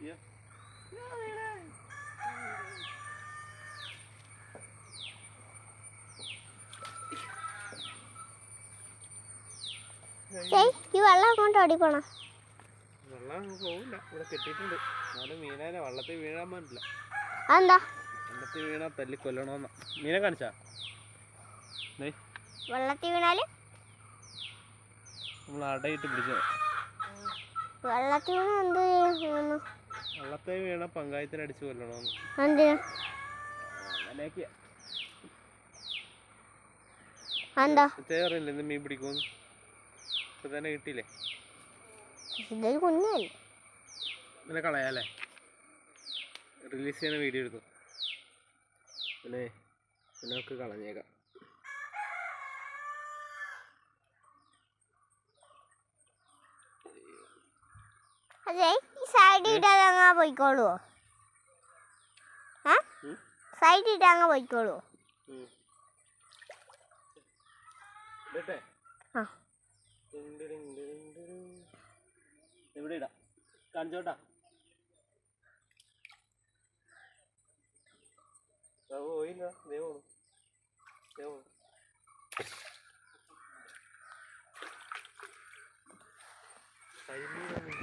yeah. ജയ് ഈ വെള്ളം അങ്ങോട്ട് ഓടിപ്പോണോ വെള്ളം അങ്ങ് പോവില്ല. ഇവിടെ കെട്ടിയിട്ടുണ്ട്. എന്നാലും മീനേനെ വള്ളത്തിൽ വീഴാൻ പറ്റില്ല. അതെന്താ? വള്ളത്തിൽ വീണാ തല്ലി കൊല്ലണമെന്ന മീനെ കാണിച്ചാ? വെള്ളത്തിൽ വീണാൽ? നമ്മൾ അടയിട്ട് പിടിച്ചത്. വെള്ളത്തിൽ വീണ എന്ത് വള്ളത്തിൽ വീണ പങ്കായത്തിന് അടിച്ച് കൊല്ലണമെന്ന് അങ്ങനെയൊക്കെയാ. എന്താ ചേറില്ല മീൻ പിടിക്കുമെന്ന് ഇപ്പൊ തന്നെ കിട്ടിയില്ലേ? ഇതൊരു കുഞ്ഞായി ഇങ്ങനെ കളയാല്ലേ? റിലീസ് ചെയ്യുന്ന വീഡിയോ എടുക്കും പിന്നെ ഇതിനൊക്കെ കളഞ്ഞേക്കാം. അതെ ഈ സൈഡിൽ ഇട്ടാൽ അങ്ങ് പോയിക്കോളുവോ. സൈഡിൽ ഇട്ട് അങ്ങ് പോയിക്കോളുവോ? ആ. കാണിച്ചോട്ടാ പോയില്ല ദേ പോണു ദേ പോണു കൈമീനൊന്നും